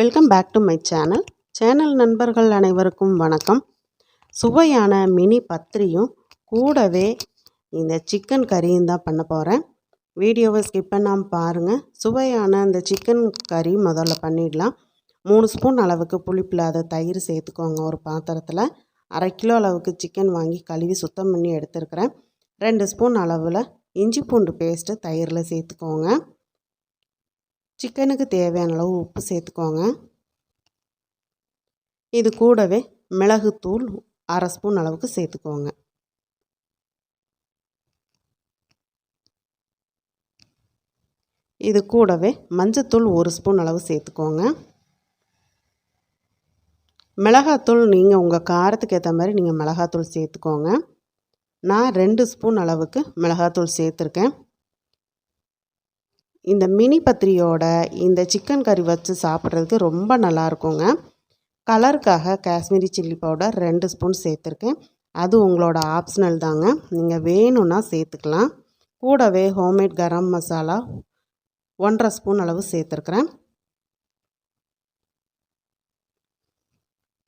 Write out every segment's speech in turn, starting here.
Welcome back to my channel. Channel நண்பர்கள் அனைவருக்கும் வணக்கம். சுவையான மினி பத்திரியும் கூடவே இந்த சிக்கன் கறியும் தான் பண்ண போகிறேன் வீடியோவை ஸ்கிப் பண்ணாமல் பாருங்கள் சுவையான அந்த சிக்கன் கறி முதல்ல பண்ணிடலாம். மூணு ஸ்பூன் அளவுக்கு புளிப்பில்லாத தயிர் சேர்த்துக்கோங்க ஒரு பாத்திரத்தில். அரை கிலோ அளவுக்கு சிக்கன் வாங்கி கழுவி சுத்தம் பண்ணி எடுத்துருக்கிறேன். ரெண்டு ஸ்பூன் அளவில் இஞ்சி பூண்டு பேஸ்ட்டு தயிரில் சேர்த்துக்கோங்க. சிக்கனுக்கு தேவையான அளவு உப்பு சேர்த்துக்கோங்க. இது கூடவே மிளகுத்தூள் அரை ஸ்பூன் அளவுக்கு சேர்த்துக்கோங்க. இது கூடவே மஞ்சத்தூள் ஒரு ஸ்பூன் அளவு சேர்த்துக்கோங்க. மிளகாத்தூள் நீங்கள் உங்கள் காரத்துக்கு ஏற்ற மாதிரி நீங்கள் மிளகாத்தூள் சேர்த்துக்கோங்க. நான் ரெண்டு ஸ்பூன் அளவுக்கு மிளகாத்தூள் சேர்த்துருக்கேன். இந்த மினி பத்திரியோட இந்த சிக்கன் கறி வச்சு சாப்பிட்றதுக்கு ரொம்ப நல்லா இருக்குங்க கலருக்காக காஷ்மீரி சில்லி பவுடர் ரெண்டு ஸ்பூன் சேர்த்துருக்கேன். அது உங்களோட ஆப்ஷனல் தாங்க. நீங்கள் வேணும்னா சேர்த்துக்கலாம். கூடவே ஹோம்மேட் கரம் மசாலா ஒன்றரை ஸ்பூன் அளவு சேர்த்துருக்குறேன்.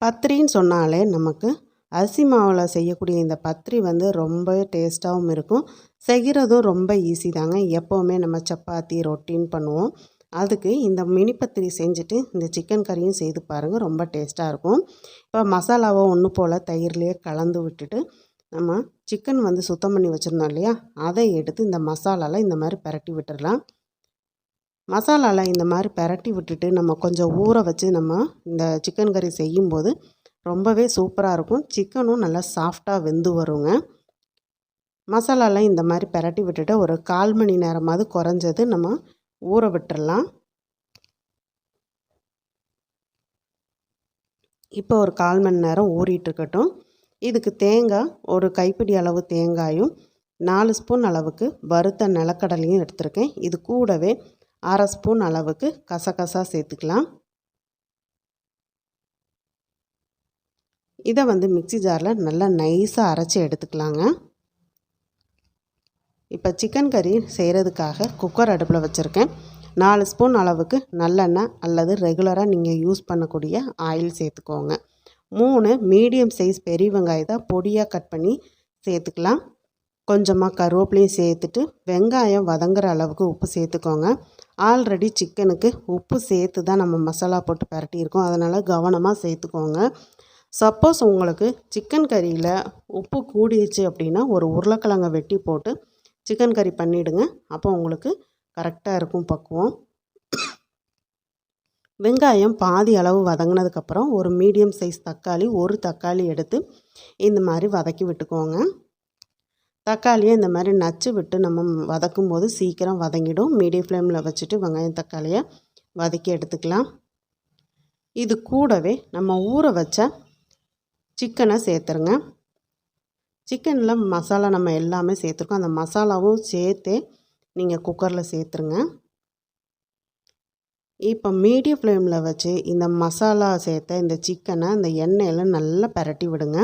பத்திரின்னு சொன்னாலே நமக்கு அரிசி மாவில் செய்யக்கூடிய இந்த பத்திரி வந்து ரொம்ப டேஸ்ட்டாகவும் இருக்கும். செய்கிறதும் ரொம்ப ஈஸி தாங்க. எப்போவுமே நம்ம சப்பாத்தி ரொட்டின்னு பண்ணுவோம். அதுக்கு இந்த மினி பத்திரி செஞ்சுட்டு இந்த சிக்கன் கறியும் செய்து பாருங்கள் ரொம்ப டேஸ்ட்டாக இருக்கும். இப்போ மசாலாவை ஒன்று போல் தயிர்லேயே கலந்து விட்டுட்டு நம்ம சிக்கன் வந்து சுத்தம் பண்ணி வச்சுருந்தோம் இல்லையா? அதை எடுத்து இந்த மசாலாவில் இந்த மாதிரி பரட்டி விட்டுடலாம் மசாலாவில் இந்த மாதிரி பரட்டி விட்டுட்டு நம்ம கொஞ்சம் ஊற வச்சு நம்ம இந்த சிக்கன் கறி செய்யும்போது ரொம்பவே சூப்பராக இருக்கும். சிக்கனும் நல்லா சாஃப்டாக வெந்து வருங்க. மசாலாலாம் இந்த மாதிரி பரட்டி விட்டுட்டு ஒரு கால் மணி நேரமாவது குறைஞ்சது நம்ம ஊற விட்டுடலாம் இப்போ ஒரு கால் மணி நேரம் ஊறிட்டுருக்கட்டும் இதுக்கு தேங்காய் ஒரு கைப்பிடி அளவு தேங்காயும் நாலு ஸ்பூன் அளவுக்கு வறுத்த நிலக்கடலையும் எடுத்திருக்கேன். இது கூடவே அரை ஸ்பூன் அளவுக்கு கசகசா சேர்த்துக்கலாம். இதை வந்து மிக்சி ஜாரில் நல்லா நைஸாக அரைச்சி எடுத்துக்கலாங்க. இப்போ சிக்கன் கறி செய்கிறதுக்காக குக்கர் அடுப்பில் வச்சுருக்கேன். நாலு ஸ்பூன் அளவுக்கு நல்லெண்ணெய் அல்லது ரெகுலராக நீங்கள் யூஸ் பண்ணக்கூடிய ஆயில் சேர்த்துக்கோங்க. மூணு மீடியம் சைஸ் பெரிய வெங்காயத்தை பொடியாக கட் பண்ணி சேர்த்துக்கலாம். கொஞ்சமாக கருவேப்பிலையும் சேர்த்துட்டு வெங்காயம் வதங்குற அளவுக்கு உப்பு சேர்த்துக்கோங்க. ஆல்ரெடி சிக்கனுக்கு உப்பு சேர்த்து தான் நம்ம மசாலா போட்டு பரட்டியிருக்கோம். அதனால் கவனமாக சேர்த்துக்கோங்க. சப்போஸ் உங்களுக்கு சிக்கன் கறியில் உப்பு கூடிடுச்சு அப்படின்னா ஒரு உருளைக்கிழங்கை வெட்டி போட்டு சிக்கன் கறி பண்ணிவிடுங்க அப்போ உங்களுக்கு கரெக்டாக இருக்கும் பக்குவம். வெங்காயம் பாதி அளவு வதங்கினதுக்கப்புறம் ஒரு மீடியம் சைஸ் தக்காளி ஒரு தக்காளி எடுத்து இந்த மாதிரி வதக்கி விட்டுக்கோங்க. தக்காளியை இந்த மாதிரி நச்சு விட்டு நம்ம வதக்கும் போது சீக்கிரம் வதங்கிடும். மீடியம் ஃப்ளேமில் வச்சுட்டு வெங்காயம் தக்காளியை வதக்கி எடுத்துக்கலாம். இது கூடவே நம்ம ஊற வச்ச சிக்கனை சேர்த்துருங்க. சிக்கனில் மசாலா நம்ம எல்லாமே சேர்த்துருக்கோம். அந்த மசாலாவும் சேர்த்தே நீங்கள் குக்கரில் சேர்த்துருங்க. இப்போ மீடியம் ஃப்ளேமில் வச்சு இந்த மசாலா சேர்த்த இந்த சிக்கனை இந்த எண்ணெயில் நல்லா பரட்டி விடுங்க.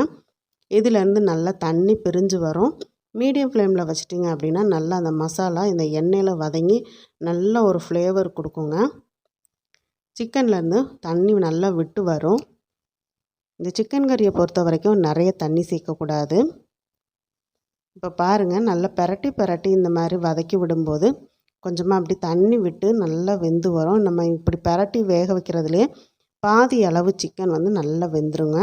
இதிலேருந்து நல்லா தண்ணி பிரிஞ்சு வரும். மீடியம் ஃப்ளேமில் வச்சிட்டிங்க அப்படின்னா நல்லா அந்த மசாலா இந்த எண்ணெயில் வதங்கி நல்ல ஒரு ஃப்ளேவர் கொடுக்குங்க. சிக்கன்லேருந்து தண்ணி நல்லா விட்டு வரும். இந்த சிக்கன் கறியை பொறுத்த வரைக்கும் நிறைய தண்ணி சேர்க்கக்கூடாது. இப்போ பாருங்கள் நல்லா பெரட்டி பெரட்டி இந்த மாதிரி வதக்கி விடும்போது கொஞ்சமாக அப்படி தண்ணி விட்டு நல்லா வெந்து வரும். நம்ம இப்படி பெரட்டி வேக வைக்கிறதுலே பாதி அளவு சிக்கன் வந்து நல்லா வெந்துருங்க.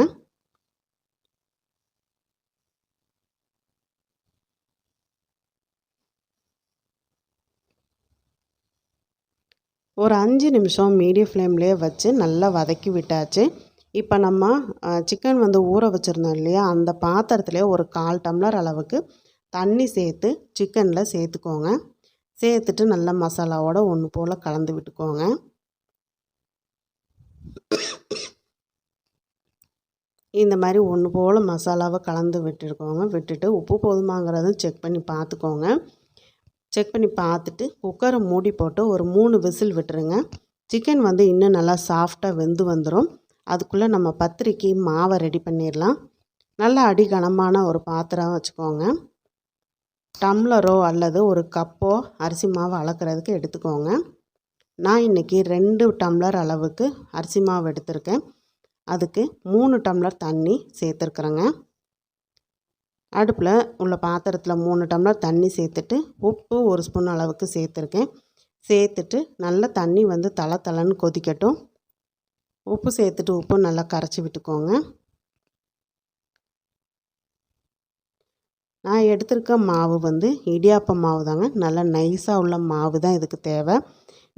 ஒரு அஞ்சு நிமிஷம் மீடியம் ஃப்ளேம்லேயே வச்சு நல்லா வதக்கி விட்டாச்சு. இப்போ நம்ம சிக்கன் வந்து ஊற வச்சுருந்தோம் இல்லையா? அந்த பாத்திரத்துலேயே ஒரு கால் டம்ளர் அளவுக்கு தண்ணி சேர்த்து சிக்கனில் சேர்த்துக்கோங்க. சேர்த்துட்டு நல்லா மசாலாவோட ஒன்று போல் கலந்து விட்டுக்கோங்க. இந்த மாதிரி ஒன்று போல் மசாலாவை கலந்து விட்டுருக்கோங்க விட்டுட்டு உப்பு போதுமாங்கிறதும் செக் பண்ணி பார்த்துக்கோங்க செக் பண்ணி பார்த்துட்டு குக்கரை மூடி போட்டு ஒரு மூணு விசில் விட்டுருங்க. சிக்கன் வந்து இன்னும் நல்லா சாஃப்டாக வெந்து வந்துடும் அதுக்குள்ளே நம்ம பத்திரிக்கை மாவை ரெடி பண்ணிடலாம். நல்லா அடி கனமான ஒரு பாத்திரம் வச்சுக்கோங்க. டம்ளரோ அல்லது ஒரு கப்போ அரிசி மாவு அளக்கிறதுக்கு எடுத்துக்கோங்க. நான் இன்றைக்கி ரெண்டு டம்ளர் அளவுக்கு அரிசி மாவு எடுத்திருக்கேன். அதுக்கு மூணு டம்ளர் தண்ணி சேர்த்துருக்குறேங்க. அடுப்பில் உள்ள பாத்திரத்தில் மூணு டம்ளர் தண்ணி சேர்த்துட்டு உப்பு ஒரு ஸ்பூன் அளவுக்கு சேர்த்துருக்கேன். சேர்த்துட்டு நல்லா தண்ணி வந்து தலை தலைன்னு கொதிக்கட்டும். உப்பு சேர்த்துட்டு உப்பு நல்லா கரைச்சி விட்டுக்கோங்க. நான் எடுத்திருக்க மாவு வந்து இடியாப்ப மாவு தாங்க. நல்லா நைஸாக உள்ள மாவு தான் இதுக்கு தேவை.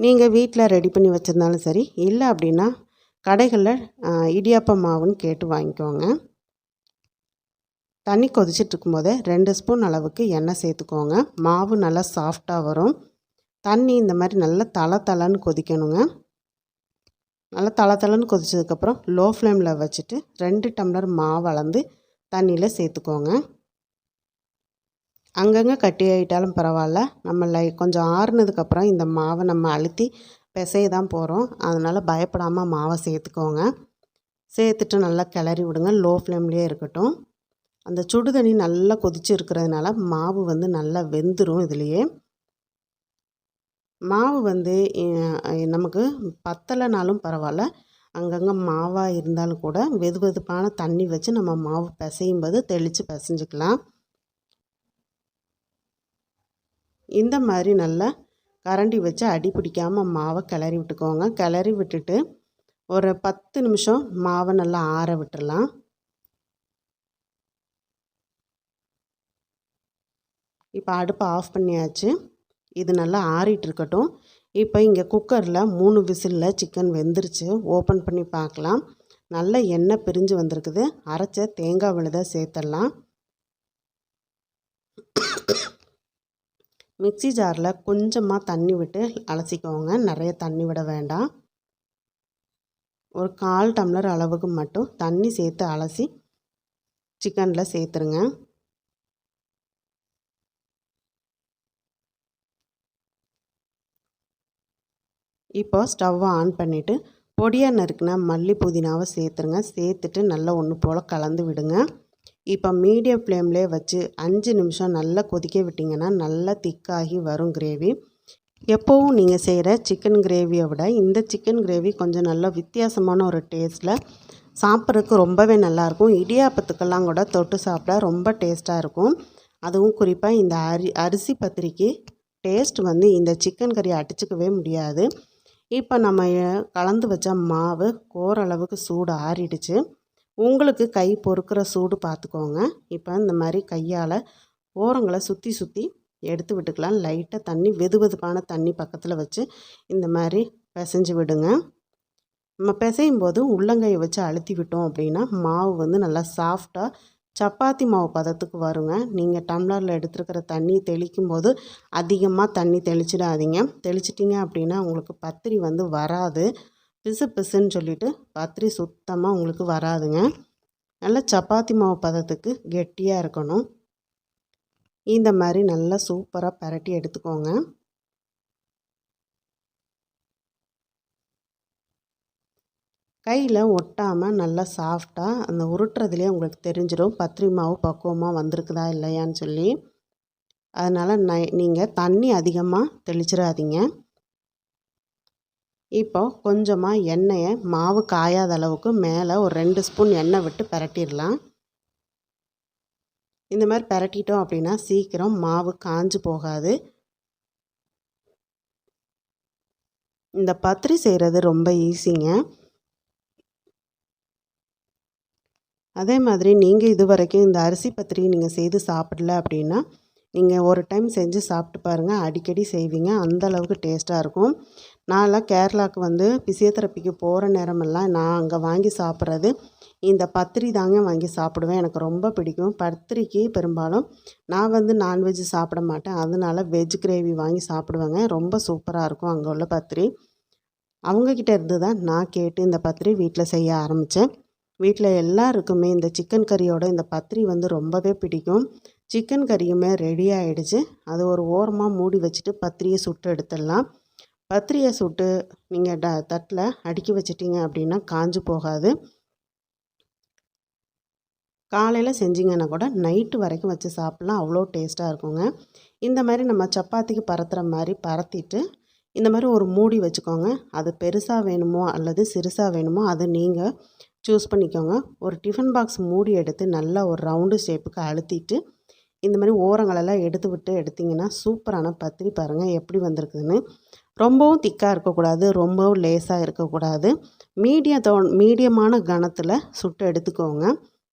நீங்கள் வீட்டில் ரெடி பண்ணி வச்சுருந்தாலும் சரி இல்லை அப்படின்னா கடைகளில் இடியாப்ப மாவுன்னு கேட்டு வாங்கிக்கோங்க. தண்ணி கொதிச்சிட்டு இருக்கும்போதே ரெண்டு ஸ்பூன் அளவுக்கு எண்ணெய் சேர்த்துக்கோங்க. மாவு நல்லா சாஃப்டாக வரும். தண்ணி இந்த மாதிரி நல்லா தலை தலைன்னு கொதிக்கணுங்க. நல்லா தலை தலைன்னு கொதிச்சதுக்கப்புறம் லோ ஃப்ளேமில் வச்சுட்டு ரெண்டு டம்ளர் மாவு அளந்து தண்ணியில் சேர்த்துக்கோங்க. அங்கங்கே கட்டி ஆகிட்டாலும் பரவாயில்ல. நம்ம லை கொஞ்சம் ஆறுனதுக்கப்புறம் இந்த மாவை நம்ம அழுத்தி பிசைய தான் போகிறோம் அதனால் பயப்படாமல் மாவை சேர்த்துக்கோங்க. சேர்த்துட்டு நல்லா கிளறி விடுங்க. லோ ஃப்ளேம்லேயே இருக்கட்டும். அந்த சுடு தண்ணி நல்லா கொதிச்சு இருக்கிறதுனால மாவு வந்து நல்லா வெந்துடும் இதுலேயே. மாவு வந்து நமக்கு பத்தலைனாலும் பரவாயில்ல. அங்கங்கே மாவாக இருந்தாலும் கூட வெது வெதுப்பான தண்ணி வச்சு நம்ம மாவு பிசையும் போது தெளித்து பிசைஞ்சிக்கலாம். இந்த மாதிரி நல்லா கரண்டி வச்சு அடி பிடிக்காமல் மாவை கிளறி விட்டுக்கோங்க. கிளறி விட்டுட்டு ஒரு பத்து நிமிஷம் மாவை நல்லா ஆற விட்டுடலாம் இப்போ அடுப்பை ஆஃப் பண்ணியாச்சு. இது நல்லா ஆறிட்டு இருக்கட்டும் இப்போ இங்கே குக்கரில் மூணு விசிலில் சிக்கன் வெந்துருச்சு. ஓப்பன் பண்ணி பார்க்கலாம் நல்ல எண்ணெய் பிரிஞ்சு வந்திருக்குது. அரைச்ச தேங்காய் விழுதை சேர்த்துடலாம் மிக்சி ஜாரில் கொஞ்சமாக தண்ணி விட்டு அலசிக்கோங்க. நிறைய தண்ணி விட வேண்டாம். ஒரு கால் டம்ளர் அளவுக்கு மட்டும் தண்ணி சேர்த்து அலசி சிக்கனில் சேர்த்துருங்க. இப்போ ஸ்டவ்வை ஆன் பண்ணிவிட்டு பொடியாக நறுக்கினா மல்லி புதினாவை சேர்த்துருங்க. சேர்த்துட்டு நல்லா ஒன்று போல் கலந்து விடுங்க. இப்போ மீடியம் ஃப்ளேம்லே வச்சு அஞ்சு நிமிஷம் நல்லா கொதிக்க விட்டிங்கன்னா நல்லா திக்காகி வரும் கிரேவி. எப்போவும் நீங்கள் செய்கிற சிக்கன் கிரேவியை விட இந்த சிக்கன் கிரேவி கொஞ்சம் நல்லா வித்தியாசமான ஒரு டேஸ்ட்டில் சாப்பிட்றதுக்கு ரொம்பவே நல்லாயிருக்கும். இடியாப்பத்துக்கெல்லாம் கூட தொட்டு சாப்பிட ரொம்ப டேஸ்ட்டாக இருக்கும். அதுவும் குறிப்பாக இந்த அரி அரிசி பத்திரிக்கை டேஸ்ட் வந்து இந்த சிக்கன் கறி அடிச்சுக்கவே முடியாது. இப்போ நம்ம கலந்து வச்ச மாவு ஓரளவுக்கு சூடு ஆறிடுச்சு. உங்களுக்கு கை பொறுக்கிற சூடு பார்த்துக்கோங்க இப்போ இந்த மாதிரி கையால் ஓரங்களை சுற்றி சுற்றி எடுத்து விட்டுக்கலாம். லைட்டாக தண்ணி வெது வெதுப்பான தண்ணி பக்கத்தில் வச்சு இந்த மாதிரி பிசைஞ்சு விடுங்க. நம்ம பிசையும் போது உள்ளங்கையை வச்சு அழுத்தி விட்டோம் அப்படின்னா மாவு வந்து நல்லா சாஃப்டாக சப்பாத்தி மாவு பதத்துக்கு வருங்க. நீங்கள் டம்ளரில் எடுத்துருக்கிற தண்ணி தெளிக்கும் போது அதிகமாக தண்ணி தெளிச்சிடாதீங்க. தெளிச்சிட்டிங்க அப்படின்னா உங்களுக்கு பத்திரி வந்து வராது. பிசு பிசுன்னு சொல்லிட்டு பத்திரி சுத்தமாக உங்களுக்கு வராதுங்க. நல்லா சப்பாத்தி மாவு பதத்துக்கு கெட்டியாக இருக்கணும். இந்த மாதிரி நல்லா சூப்பராக பரட்டி எடுத்துக்கோங்க. கையில் ஒட்டாமல் நல்லா சாஃப்டாக அந்த உருட்டுறதுலேயே உங்களுக்கு தெரிஞ்சிடும் பத்திரி மாவு பக்குவமாக வந்திருக்குதா இல்லையான்னு சொல்லி. அதனால் நை நீங்கள் தண்ணி அதிகமாக தெளிச்சிடாதீங்க. இப்போ கொஞ்சமாக எண்ணெயை மாவு காயாத அளவுக்கு மேலே ஒரு ரெண்டு ஸ்பூன் எண்ணெய் விட்டு பரட்டிடலாம். இந்த மாதிரி பரட்டிட்டோம் அப்படின்னா சீக்கிரம் மாவு காஞ்சு போகாது. இந்த பத்திரி செய்கிறது ரொம்ப ஈஸிங்க. அதே மாதிரி நீங்கள் இது வரைக்கும் இந்த அரிசி பத்திரி நீங்கள் செய்து சாப்பிடல அப்படின்னா நீங்கள் ஒரு டைம் செஞ்சு சாப்பிட்டு பாருங்கள் அடிக்கடி செய்வீங்க. அந்த அளவுக்கு டேஸ்ட்டாக இருக்கும். நான்லாம் கேரளாவுக்கு வந்து பிசியோதெரப்பிக்கு போகிற நேரமெல்லாம் நான் அங்கே வாங்கி சாப்பிட்றது. இந்த பத்திரி தாங்க வாங்கி சாப்பிடுவேன். எனக்கு ரொம்ப பிடிக்கும். பத்திரிக்கு பெரும்பாலும் நான் வந்து நான்வெஜ் சாப்பிட மாட்டேன். அதனால வெஜ் கிரேவி வாங்கி சாப்பிடுவேங்க. ரொம்ப சூப்பராக இருக்கும் அங்கே உள்ள பத்திரி. அவங்கக்கிட்ட இருந்து தான் நான் கேட்டு இந்த பத்திரி வீட்டில் செய்ய ஆரம்பித்தேன் வீட்டில் எல்லாருக்குமே இந்த சிக்கன் கறியோட இந்த பத்திரி வந்து ரொம்பவே பிடிக்கும். சிக்கன் கறியுமே ரெடி ஆகிடுச்சு அது ஒரு ஓரமாக மூடி வச்சுட்டு பத்திரியை சுட்டு எடுத்துடலாம். பத்திரியை சுட்டு நீங்கள் ட தட்டில் அடுக்கி வச்சிட்டிங்க அப்படின்னா காஞ்சு போகாது. காலையில் செஞ்சிங்கன்னா கூட நைட்டு வரைக்கும் வச்சு சாப்பிட்லாம். அவ்வளோ டேஸ்ட்டாக இருக்குங்க. இந்த மாதிரி நம்ம சப்பாத்திக்கு பரத்துகிற மாதிரி பரத்திட்டு இந்த மாதிரி ஒரு மூடி வச்சுக்கோங்க. அது பெருசாக வேணுமோ அல்லது சிறுசாக வேணுமோ அது நீங்கள் சூஸ் பண்ணிக்கோங்க. ஒரு டிஃபன் பாக்ஸ் மூடி எடுத்து நல்லா ஒரு ரவுண்டு ஷேப்புக்கு அழுத்திட்டு இந்த மாதிரி ஓரங்களெல்லாம் எடுத்து விட்டு எடுத்திங்கன்னா சூப்பரான பத்திரி பாருங்கள் எப்படி வந்திருக்குதுன்னு. ரொம்பவும் திக்காக இருக்கக்கூடாது ரொம்பவும் லேஸாக இருக்கக்கூடாது. மீடியத்தோ மீடியமான கணத்தில் சுட்டு எடுத்துக்கோங்க.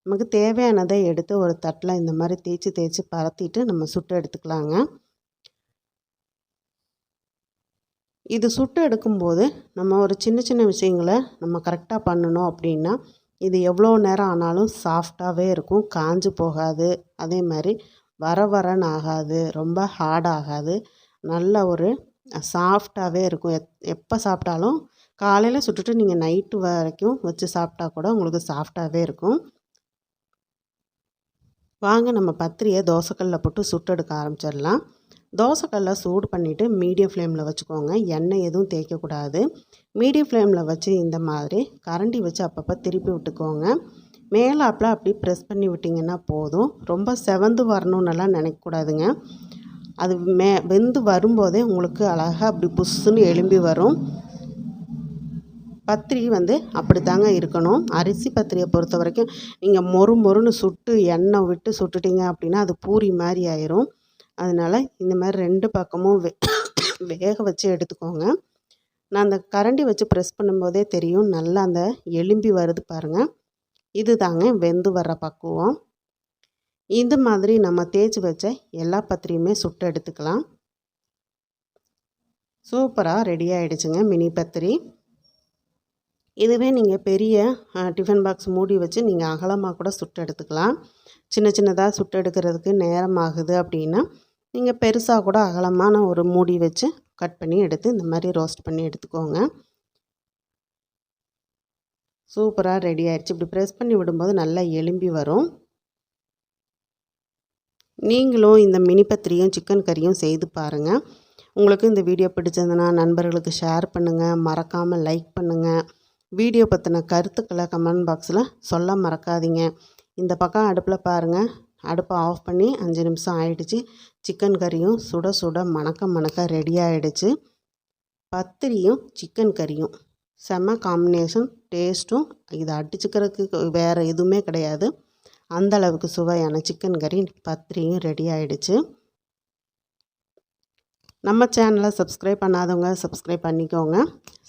நமக்கு தேவையானதை எடுத்து ஒரு தட்டில் இந்த மாதிரி தேய்ச்சி தேய்ச்சி பரத்திட்டு நம்ம சுட்டு எடுத்துக்கலாங்க. இது சுட்டு எடுக்கும்போது நம்ம ஒரு சின்ன சின்ன விஷயங்களை நம்ம கரெக்டாக பண்ணணும் அப்படின்னா இது எவ்வளோ நேரம் ஆனாலும் சாஃப்டாகவே இருக்கும் காஞ்சு போகாது. அதே மாதிரி வர வரன்னு ஆகாது ரொம்ப ஹார்ட் ஆகாது. நல்ல ஒரு சாஃப்டாகவே இருக்கும். எத் எப்போ சாப்பிட்டாலும் காலையில் சுட்டுட்டு நீங்கள் நைட்டு வரைக்கும் வச்சு சாப்பிட்டா கூட உங்களுக்கு சாஃப்டாகவே இருக்கும். வாங்க நம்ம பத்திரியை தோசைக்கல்லில் போட்டு சுட்டெடுக்க ஆரம்பிச்சிடலாம். தோசைக்கல்லை சூடு பண்ணிவிட்டு மீடியம் ஃப்ளேமில் வச்சுக்கோங்க. எண்ணெய் எதுவும் தேய்க்கக்கூடாது. மீடியம் ஃப்ளேமில் வச்சு இந்த மாதிரி கரண்டி வச்சு அப்பப்போ திருப்பி விட்டுக்கோங்க. மேலாப்பில் அப்படி ப்ரெஸ் பண்ணி விட்டிங்கன்னா போதும். ரொம்ப செவந்து வரணுன்னெல்லாம் நினைக்கக்கூடாதுங்க. அது மே வெந்து வரும்போதே உங்களுக்கு அழகாக அப்படி புஷ்ஷுன்னு எலும்பி வரும். பத்திரி வந்து அப்படி தாங்க இருக்கணும். அரிசி பத்திரியை பொறுத்த வரைக்கும் நீங்கள் மொறு மொறுன்னு சுட்டு எண்ணெய் விட்டு சுட்டுட்டிங்க அப்படின்னா அது பூரி மாதிரி ஆயிரும். அதனால் இந்த மாதிரி ரெண்டு பக்கமும் வே வேக வச்சு எடுத்துக்கோங்க. நான் அந்த கரண்டி வச்சு ப்ரெஸ் பண்ணும்போதே தெரியும் நல்லா அந்த எலும்பி வருது பாருங்கள் இது தாங்க வெந்து வர்ற பக்குவம். இந்த மாதிரி நம்ம தேய்ச்சி வச்ச எல்லா பத்திரியுமே சுட்டு எடுத்துக்கலாம். சூப்பராக ரெடி ஆகிடுச்சுங்க மினி பத்திரி. இதுவே நீங்கள் பெரிய டிஃபன் பாக்ஸ் மூடி வச்சு நீங்கள் அகலமாக கூட சுட்டு எடுத்துக்கலாம். சின்ன சின்னதாக சுட்டு எடுக்கிறதுக்கு நேரம் ஆகுது அப்படின்னா நீங்கள் பெருசாக கூட அகலமான ஒரு மூடி வச்சு கட் பண்ணி எடுத்து இந்த மாதிரி ரோஸ்ட் பண்ணி எடுத்துக்கோங்க. சூப்பராக ரெடி ஆயிடுச்சு. இப்படி ப்ரெஸ் பண்ணி விடும்போது நல்லா எலும்பி வரும். நீங்களும் இந்த மினி பத்திரியும் சிக்கன் கறியும் செய்து பாருங்கள் உங்களுக்கு இந்த வீடியோ பிடிச்சதுன்னா நண்பர்களுக்கு ஷேர் பண்ணுங்கள் மறக்காமல் லைக் பண்ணுங்கள் வீடியோ பற்றின கருத்துக்களை கமெண்ட் பாக்ஸில் சொல்ல மறக்காதீங்க. இந்த பக்கம் அடுப்பில் பாருங்கள் அடுப்பை ஆஃப் பண்ணி அஞ்சு நிமிஷம் ஆயிடுச்சு. சிக்கன் கறியும் சுட சுட மணக்க மணக்க ரெடி ஆகிடுச்சு பத்திரியும் சிக்கன் கறியும் செம்ம காம்பினேஷன் டேஸ்ட்டும் இதை அடிச்சுக்கிறதுக்கு வேறு எதுவுமே கிடையாது. அந்தளவுக்கு சுவையான சிக்கன் கறி பத்திரியும் ரெடி ஆகிடுச்சு நம்ம சேனலை சப்ஸ்கிரைப் பண்ணாதவங்க சப்ஸ்கிரைப் பண்ணிக்கோங்க.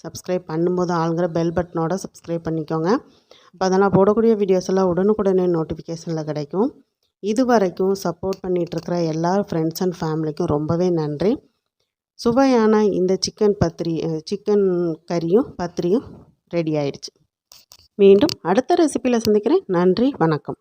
சப்ஸ்கிரைப் பண்ணும்போது ஆளுங்கிற பெல் பட்டனோட சப்ஸ்கிரைப் பண்ணிக்கோங்க. அப்போ அதெல்லாம் போடக்கூடிய வீடியோஸ் எல்லாம் உடனுக்குடனே நோட்டிஃபிகேஷனில் கிடைக்கும். இது வரைக்கும் சப்போர்ட் பண்ணிகிட்ருக்கிற எல்லா ஃப்ரெண்ட்ஸ் அண்ட் ஃபேமிலிக்கும் ரொம்பவே நன்றி. சுவையான இந்த சிக்கன் பத்திரி சிக்கன் கறியும் பத்திரியும் ரெடி ஆயிடுச்சு. மீண்டும் அடுத்த ரெசிப்பியில் சந்திக்கிறேன். நன்றி வணக்கம்.